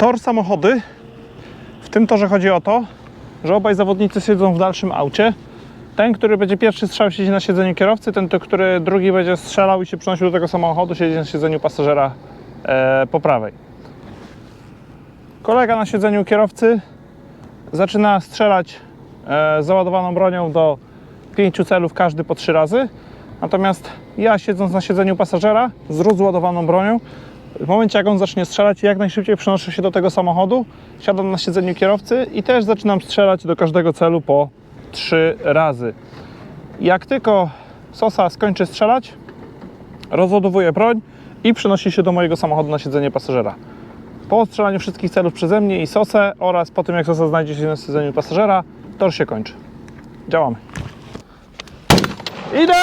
Tor samochody. W tym torze chodzi o to, że obaj zawodnicy siedzą w dalszym aucie. Ten, który będzie pierwszy strzał, siedzi na siedzeniu kierowcy, ten, który drugi będzie strzelał i się przynosił do tego samochodu, siedzi na siedzeniu pasażera e, po prawej. Kolega na siedzeniu kierowcy zaczyna strzelać e, załadowaną bronią do pięciu celów, każdy po trzy razy. Natomiast ja siedząc na siedzeniu pasażera z rozładowaną bronią, w momencie jak on zacznie strzelać, jak najszybciej przenoszę się do tego samochodu, siadam na siedzeniu kierowcy i też zaczynam strzelać do każdego celu po trzy razy. Jak tylko Sosa skończy strzelać, rozładowuję broń i przenosi się do mojego samochodu na siedzenie pasażera. Po strzelaniu wszystkich celów przeze mnie i Sosę oraz po tym jak Sosa znajdzie się na siedzeniu pasażera, tor się kończy. Działamy. Idę!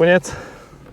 конец.